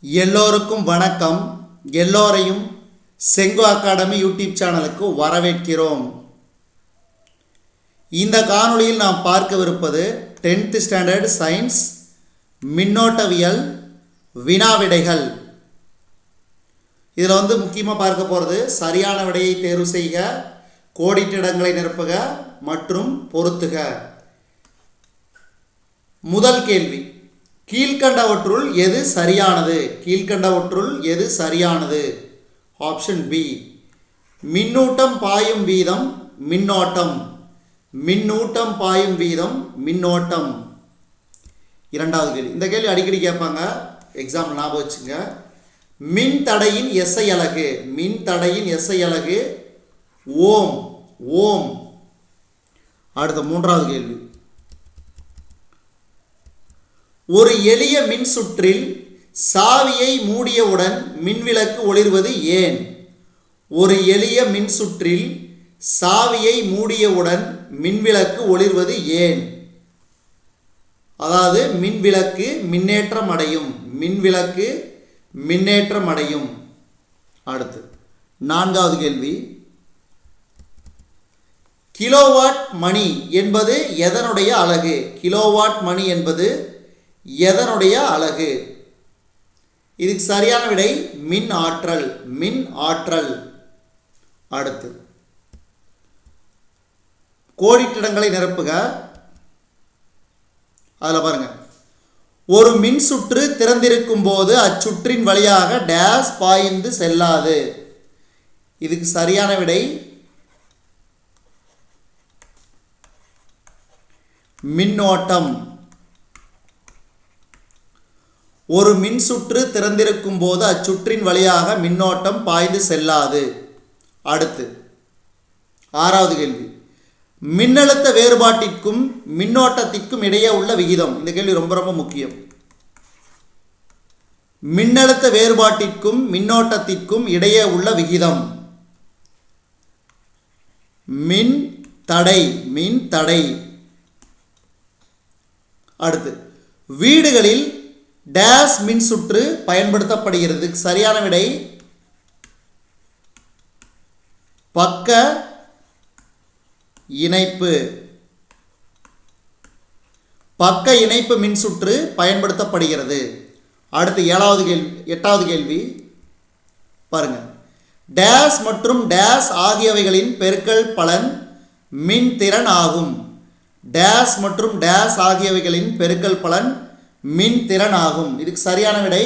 எல்லோருக்கும் வணக்கம். எல்லோரையும் செங்கோ அகாடமி யூடியூப் சேனலுக்கு வரவேற்கிறோம். இந்த காணொளியில் நாம் பார்க்கவிருப்பது டென்த் ஸ்டாண்டர்ட் சயின்ஸ் மின்னோட்டவியல் வினாவிடைகள். இதில் வந்து முக்கியமாக பார்க்க போகிறது சரியான விடையை தேர்வு செய்க கோடிட்டிடங்களை நிரப்புக மற்றும் பொருத்துக. முதல் கேள்வி. கீழ்கண்டவற்றுள் எது சரியானது? கீழ்கண்டவற்றுள் எது சரியானது? ஆப்ஷன் பி மின்னூட்டம் பாயும் வீதம் மின்னோட்டம். மின்னூட்டம் பாயும் வீதம் மின்னோட்டம். இரண்டாவது கேள்வி. இந்த கேள்வி அடிக்கடி கேட்பாங்க. எக்ஸாம் ஞாபகம் வச்சுங்க. மின் தடையின் எஸ்ஐ அலகு. மின் தடையின் எஸ்ஐ அலகு. ஓம். ஓம். அடுத்த மூன்றாவது கேள்வி. ஒரு எளிய மின் சுற்றில் சாவியை மூடியவுடன் மின்விளக்கு ஒளிர்வது ஏன்? ஒரு எளிய மின் சுற்றில் சாவியை மூடியவுடன் மின்விளக்கு ஒளிர்வது ஏன்? அதாவது மின்விளக்கு மின்னேற்றம் அடையும். மின்விளக்கு மின்னேற்றம் அடையும். அடுத்து நான்காவது கேள்வி. கிலோவாட் மணி என்பது எதனுடைய அலகு? கிலோவாட் மணி என்பது எதனுடைய அழகு? இதுக்கு சரியான விடை மின் ஆற்றல் மின் ஆற்றல். அடுத்து. கோடிட்டிடங்களை நிரப்புக. அதில் பாருங்க. ஒரு மின் சுற்று திறந்திருக்கும் போது அச்சுற்றின் வழியாக டேஸ் பாய்ந்து செல்லாது. இதுக்கு சரியான விடை மின்னோட்டம். ஒரு மின்சுற்று திறந்திருக்கும் போது அச்சுற்றின் வழியாக மின்னோட்டம் பாய்ந்து செல்லாது. அடுத்து ஆறாவது கேள்வி. மின்னழுத்த வேறுபாட்டிற்கும் மின்னோட்டத்திற்கும் இடையே உள்ள விகிதம். இந்த கேள்வி ரொம்ப ரொம்ப முக்கியம். மின்னழுத்த வேறுபாட்டிற்கும் மின்னோட்டத்திற்கும் இடையே உள்ள விகிதம். மின் தடை மின் தடை. அடுத்து வீடுகளில் டேஸ் மின் சுற்று பயன்படுத்தப்படுகிறது. சரியான விடை பக்க இணைப்பு. பக்க இணைப்பு மின் சுற்று பயன்படுத்தப்படுகிறது. அடுத்து ஏழாவது கேள்வி எட்டாவது கேள்வி. பாருங்க. டேஸ் மற்றும் டேஸ் ஆகியவைகளின் பெருக்கல் பலன் மின் திறன் ஆகும். டேஸ் மற்றும் டேஸ் ஆகியவைகளின் பெருக்கல் பலன் மின் திறன் ஆகும் இதுக்கு சரியான விடை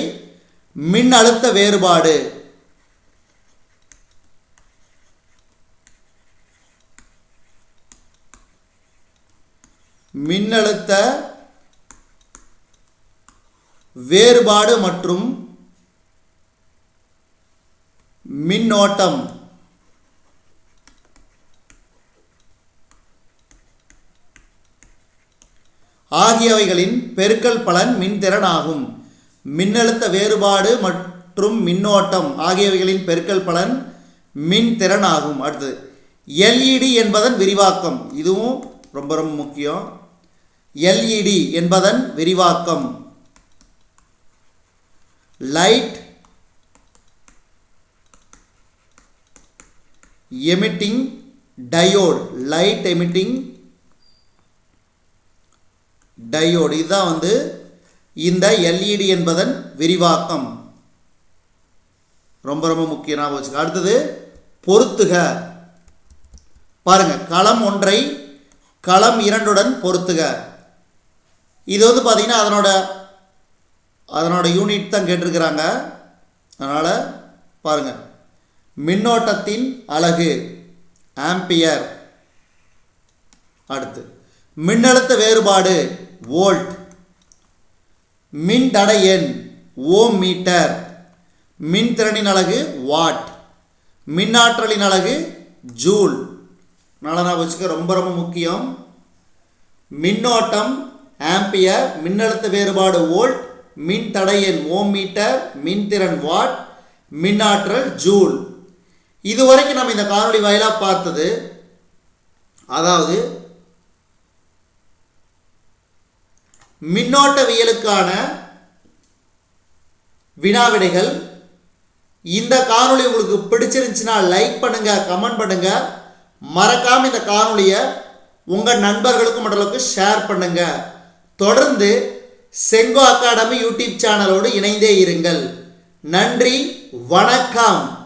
மின் அழுத்த வேறுபாடு. மின்னழுத்த வேறுபாடு மற்றும் மின்னோட்டம். ஆகியவைகளின் பெருக்கல் பலன் மின்திறன் ஆகும் மின்னழுத்த வேறுபாடு மற்றும் மின்னோட்டம் ஆகியவைகளின் பெருக்கல் பலன் மின்திறன் ஆகும் அடுத்தது எல்இடி என்பதன் விரிவாக்கம். இதுவும் ரொம்ப ரொம்ப முக்கியம். எல்இடி என்பதன் விரிவாக்கம். Light emitting diode. Light emitting diode. இதுதான் வந்து இந்த எல்இடி என்பதன் விரிவாக்கம். ரொம்ப ரொம்ப முக்கிய ஞாபகம் வச்சுக்க. அடுத்தது பொருத்துக. பாருங்க களம் ஒன்றை களம் இரண்டுடன் பொருத்துக. இது வந்து பார்த்தீங்கன்னா அதனோட அதனோட யூனிட் தான் கேட்டிருக்கிறாங்க. அதனால் பாருங்கள் மின்னோட்டத்தின் அழகு ஆம்பியர். அடுத்து மின்னழுத்த வேறுபாடு. வோல்ட். மின் தடை எண் ஓம் மீட்டர். மின்திறனின் அழகு வாட். மின்னாற்றலின் அழகு ஜூல். நல்லா வச்சுக்க ரொம்ப ரொம்ப முக்கியம். மின்னோட்டம் ஆம்பியர் மின்னழுத்த வேறுபாடு வோல்ட் மின் தடை எண் ஓம் மீட்டர் மின்திறன் வாட் மின்னாற்றல் ஜூல். இதுவரைக்கும் நம்ம இந்த காணொளி வாயிலாக பார்த்தது அதாவது மின்னோட்டவியலுக்கான வினாவிடைகள். இந்த காணொளி உங்களுக்கு பிடிச்சிருந்துச்சுன்னா லைக் பண்ணுங்க கமெண்ட் பண்ணுங்க. மறக்காம இந்த காணொளியை உங்க நண்பர்களுக்கும் மற்றளவுக்கு ஷேர் பண்ணுங்க. தொடர்ந்து செங்கோ அகாடமி யூடியூப் சேனலோடு இணைந்தே இருங்கள். நன்றி வணக்கம்.